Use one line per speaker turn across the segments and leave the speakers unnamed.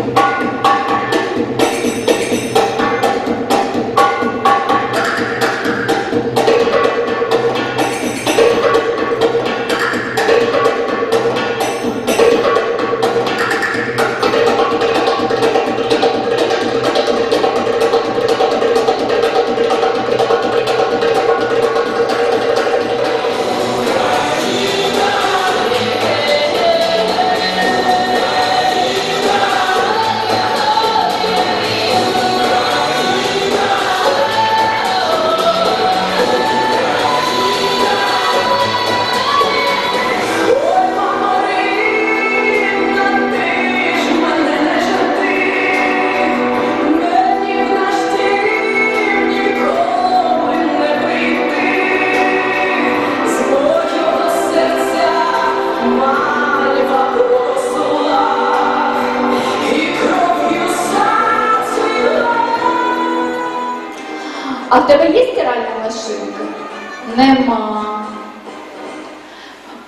Música в тебе є стиральна машинка? Нема.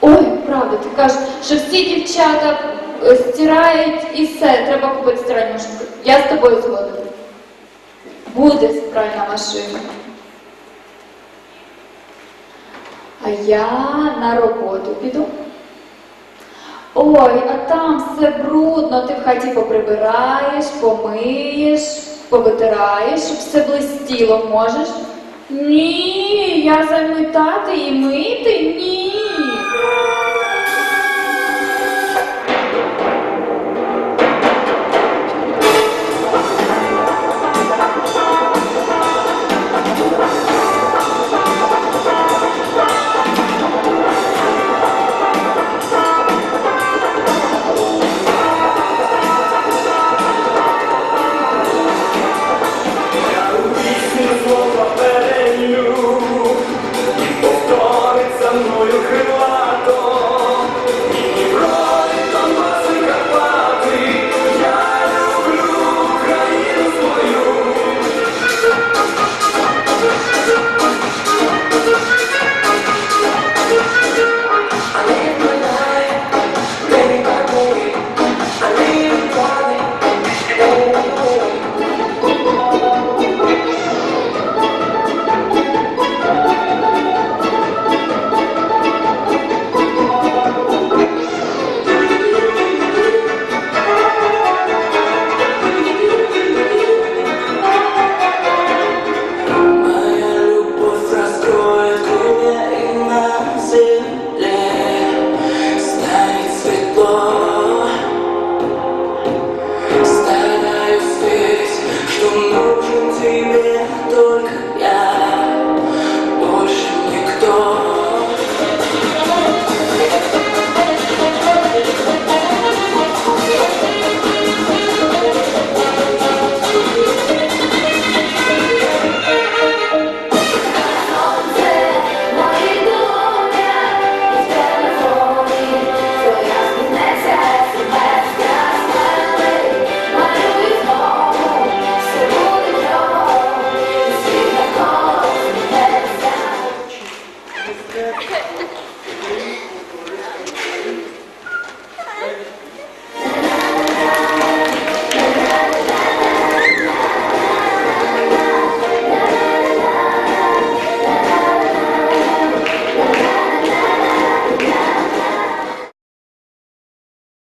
Ой, правда, ти кажеш, що всі дівчата е, стирають і все, треба купити стиральну машинку. Я з тобою згоден. Буде стиральна машина. А я на роботу піду. Ой, а там все брудно, ти в хаті поприбираєш, помиєш, повитираєш, щоб все блистіло можеш. Ні, я замітати і мити, ні.